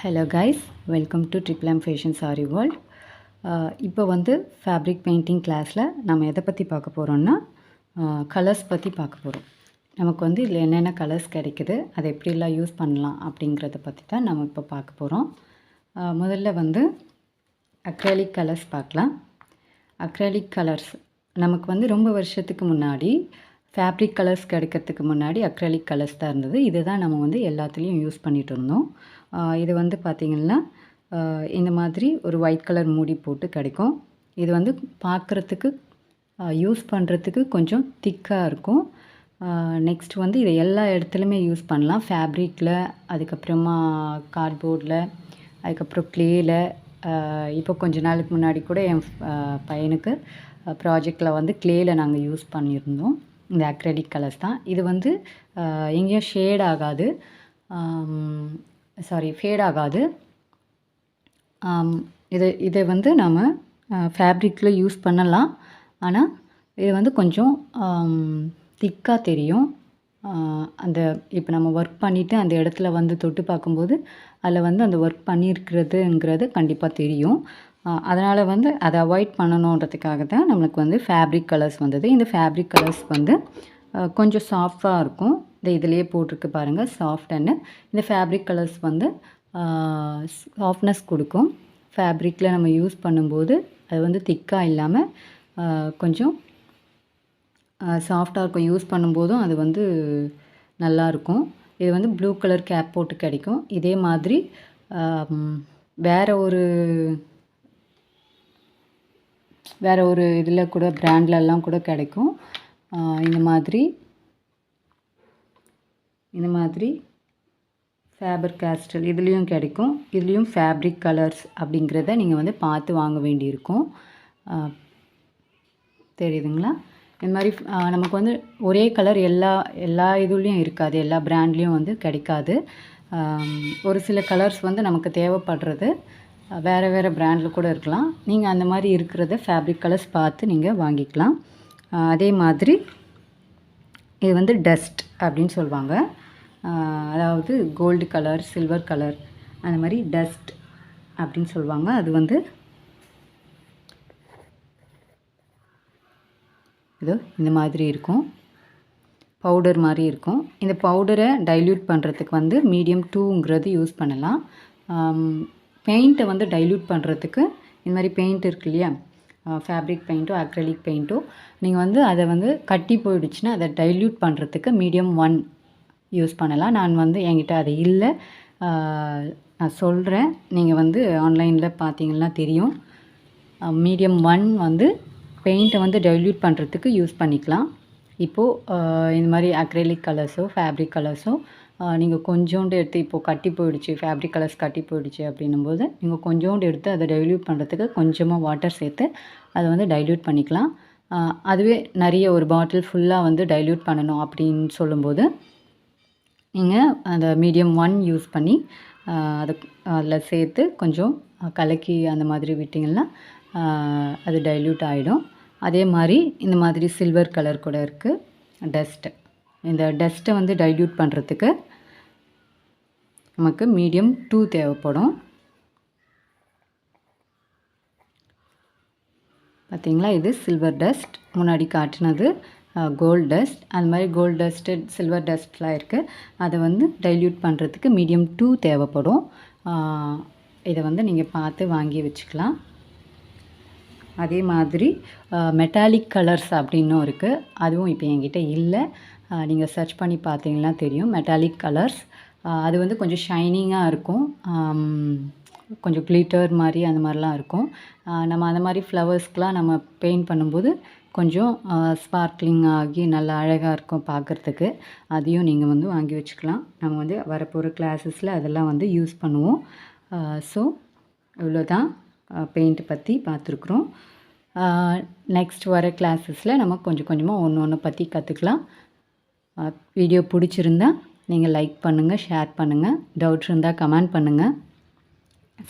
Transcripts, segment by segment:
Hello guys welcome to ட்ரிப்ளாம் fashion sari world இப்போ வந்து ஃபேப்ரிக் பெயிண்டிங் கிளாஸில் நம்ம எதை பற்றி பார்க்க போகிறோம்னா கலர்ஸ் பற்றி பார்க்க போகிறோம் நமக்கு வந்து இதில் என்னென்ன கலர்ஸ் கிடைக்குது அதை எப்படிலாம் யூஸ் பண்ணலாம் அப்படிங்கிறத பற்றி தான் நம்ம இப்போ பார்க்க போகிறோம் முதல்ல வந்து அக்ரலிக் கலர்ஸ் பார்க்கலாம். அக்ரலிக் கலர்ஸ் நமக்கு வந்து ரொம்ப வருஷத்துக்கு முன்னாடி ஃபேப்ரிக் கலர்ஸ் கிடைக்கிறதுக்கு முன்னாடி அக்ரலிக் கலர்ஸ் தான் இருந்தது. இதை தான் நம்ம வந்து எல்லாத்துலேயும் யூஸ் பண்ணிகிட்டு இருந்தோம். இது வந்து பார்த்திங்கன்னா இந்த மாதிரி ஒரு ஒயிட் கலர் மூடி போட்டு கிடைக்கும். இது வந்து பார்க்குறதுக்கு யூஸ் பண்ணுறதுக்கு கொஞ்சம் திக்காக இருக்கும். நெக்ஸ்ட் வந்து இதை எல்லா இடத்துலையுமே யூஸ் பண்ணலாம். ஃபேப்ரிக்கில் அதுக்கப்புறமா கார்ட்போர்டில் அதுக்கப்புறம் க்ளேயில் இப்போ கொஞ்ச நாளுக்கு முன்னாடி கூட என் பையனுக்கு ப்ராஜெக்டில் வந்து க்ளேயில் நாங்கள் யூஸ் பண்ணியிருந்தோம். இந்த அக்ரெடிக் கலர்ஸ் தான். இது வந்து எங்கேயும் ஷேட் ஆகாது. சாரி ஃபேட் ஆகாது. இது இதை வந்து நம்ம ஃபேப்ரிக்கில் யூஸ் பண்ணலாம். ஆனால் இது வந்து கொஞ்சம் திக்காக தெரியும். அந்த இப்போ நம்ம ஒர்க் பண்ணிவிட்டு அந்த இடத்துல வந்து தொட்டு பார்க்கும்போது அதில் வந்து அந்த ஒர்க் பண்ணியிருக்கிறதுங்கிறது கண்டிப்பாக தெரியும். அதனால் வந்து அதை அவாய்ட் பண்ணணுன்றதுக்காக தான் நம்மளுக்கு வந்து ஃபேப்ரிக் கலர்ஸ் வந்தது. இந்த ஃபேப்ரிக் கலர்ஸ் வந்து கொஞ்சம் சாஃப்டாக இருக்கும். இந்த இதிலேயே போட்டிருக்கு பாருங்கள் சாஃப்டன்னு இந்த ஃபேப்ரிக் கலர்ஸ் வந்து சாஃப்ட்னஸ் கொடுக்கும். ஃபேப்ரிக்கில் நம்ம யூஸ் பண்ணும்போது அது வந்து திக்காக இல்லாமல் கொஞ்சம் சாஃப்டாக இருக்கும். யூஸ் பண்ணும்போதும் அது வந்து நல்லாயிருக்கும் இது வந்து ப்ளூ கலர் கேப் போட்டு கிடைக்கும். இதே மாதிரி வேறு ஒரு வேற ஒரு இதில் கூட பிராண்ட்லலாம் கூட கிடைக்கும். இந்த மாதிரி இந்த மாதிரி ஃபேபர் கேஸ்டல் இதுலேயும் கிடைக்கும். இதுலேயும் ஃபேப்ரிக் கலர்ஸ் அப்படிங்கிறத நீங்கள் வந்து பார்த்து வாங்க வேண்டியிருக்கும். தெரியுதுங்களா? இந்த மாதிரி நமக்கு வந்து ஒரே கலர் எல்லா எல்லா இதுலேயும் இருக்காது. எல்லா பிராண்ட்லேயும் வந்து கிடைக்காது. ஒரு சில கலர்ஸ் வந்து நமக்கு தேவைப்படுறது. வேறு வேறு பிராண்டில் கூட இருக்கலாம். நீங்கள் அந்த மாதிரி இருக்கிறத ஃபேப்ரிக் கலர்ஸ் பார்த்து நீங்கள் வாங்கிக்கலாம். அதே மாதிரி இது வந்து டஸ்ட் அப்படின்னு சொல்லுவாங்க. அதாவது கோல்டு கலர் சில்வர் கலர் அந்த மாதிரி டஸ்ட் அப்படின்னு சொல்லுவாங்க. அது வந்து இதோ இந்த மாதிரி இருக்கும். பவுடர் மாதிரி இருக்கும். இந்த பவுடரை டைல்யூட் பண்ணுறதுக்கு வந்து மீடியம் டூங்கிறது யூஸ் பண்ணலாம். பெயிண்ட்டை வந்து டைல்யூட் பண்ணுறதுக்கு இந்த மாதிரி பெயிண்ட் இருக்கு இல்லையா? ஃபேப்ரிக் பெயிண்ட்டோ அக்ரலிக் பெயிண்ட்டோ நீங்கள் வந்து அதை வந்து கட்டி போயிடுச்சுன்னா அதை டைல்யூட் பண்ணுறதுக்கு மீடியம் ஒன் யூஸ் பண்ணலாம். நான் வந்து என்கிட்ட அது இல்லை. நான் சொல்கிறேன் நீங்கள் வந்து ஆன்லைனில் பார்த்தீங்கன்னா தெரியும். மீடியம் ஒன் வந்து பெயிண்ட்டை வந்து டைல்யூட் பண்ணுறதுக்கு யூஸ் பண்ணிக்கலாம். இப்போது இந்த மாதிரி அக்ரெலிக் கலர்ஸோ ஃபேப்ரிக் கலர்ஸோ நீங்கள் கொஞ்சோண்டு எடுத்து இப்போது கட்டி போயிடுச்சு ஃபேப்ரிக் கலர்ஸ் கட்டி போயிடுச்சு அப்படின்னும்போது நீங்கள் கொஞ்சோண்டு எடுத்து அதை டைல்யூட் பண்ணுறதுக்கு கொஞ்சமாக வாட்டர் சேர்த்து அதை வந்து டைல்யூட் பண்ணிக்கலாம். அதுவே நிறைய ஒரு பாட்டில் ஃபுல்லாக வந்து டைல்யூட் பண்ணணும் அப்படின்னு சொல்லும்போது நீங்கள் அந்த மீடியம் ஒன் யூஸ் பண்ணி அதை அதில் சேர்த்து கொஞ்சம் கலக்கி அந்த மாதிரி விட்டிங்கன்னா அது டைல்யூட் ஆகிடும் அதே மாதிரி இந்த மாதிரி சில்வர் கலர் கூட இருக்குது டஸ்ட்டு இந்த டஸ்ட்டை வந்து டைல்யூட் பண்ணுறதுக்கு நமக்கு மீடியம் டூ தேவைப்படும். பார்த்திங்களா இது சில்வர் டஸ்ட் முன்னாடி காட்டினது கோல்ட் டஸ்ட் அது மாதிரி கோல்ட் டஸ்ட்டு சில்வர் டஸ்ட்லாம் இருக்குது அதை வந்து டைல்யூட் பண்ணுறதுக்கு மீடியம் டூ தேவைப்படும். இதை வந்து நீங்கள் பார்த்து வாங்கி வச்சுக்கலாம். அதே மாதிரி மெட்டாலிக் கலர்ஸ் அப்படின்னும் இருக்குது அதுவும் இப்போ என்கிட்ட இல்லை. நீங்கள் சர்ச் பண்ணி பார்த்தீங்கன்னா தெரியும். மெட்டாலிக் கலர்ஸ் அது வந்து கொஞ்சம் ஷைனிங்காக இருக்கும். கொஞ்சம் கிளிட்டர் மாதிரி அந்த மாதிரிலாம் இருக்கும். நம்ம அந்த மாதிரி ஃப்ளவர்ஸ்க்கெலாம் நம்ம பெயிண்ட் பண்ணும்போது கொஞ்சம் ஸ்பார்க்லிங் ஆகி நல்லா அழகாக இருக்கும் பார்க்குறதுக்கு அதையும் நீங்கள் வந்து வாங்கி வச்சுக்கலாம். நம்ம வந்து வரப்போகிற கிளாஸஸில் அதெல்லாம் வந்து யூஸ் பண்ணுவோம். ஸோ இவ்வளோதான் பெயிண்ட் பற்றி பார்த்துருக்குறோம் நெக்ஸ்ட் வர கிளாஸஸில் நம்ம கொஞ்சம் கொஞ்சமாக ஒன்று ஒன்று பற்றி கற்றுக்கலாம் வீடியோ பிடிச்சிருந்தா நீங்கள் லைக் பண்ணுங்கள் ஷேர் பண்ணுங்கள் டவுட் இருந்தால் கமெண்ட் பண்ணுங்கள்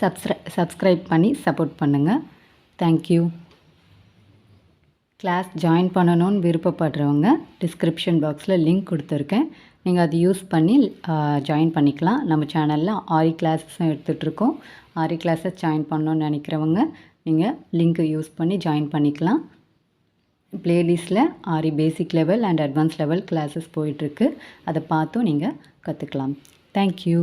சப்ஸ்க்ரை சப்ஸ்கிரைப் பண்ணி சப்போர்ட் பண்ணுங்கள் தேங்க்யூ கிளாஸ் ஜாயின் பண்ணணும்னு விருப்பப்படுறவங்க டிஸ்கிரிப்ஷன் பாக்ஸில் லிங்க் கொடுத்துருக்கேன். நீங்கள் அதை யூஸ் பண்ணி ஜாயின் பண்ணிக்கலாம். நம்ம சேனலில் ஆரி கிளாஸஸும் எடுத்துகிட்ருக்கோம் ஆரி கிளாஸஸ் ஜாயின் பண்ணணும்னு நினைக்கிறவங்க நீங்கள் லிங்க்கை யூஸ் பண்ணி ஜாயின் பண்ணிக்கலாம். ப்ளேலிஸ்ட்டில் Aari basic level and advance level classes போயிட்டுருக்கு. அதை பார்த்தும் நீங்கள் கற்றுக்கலாம் தேங்க்யூ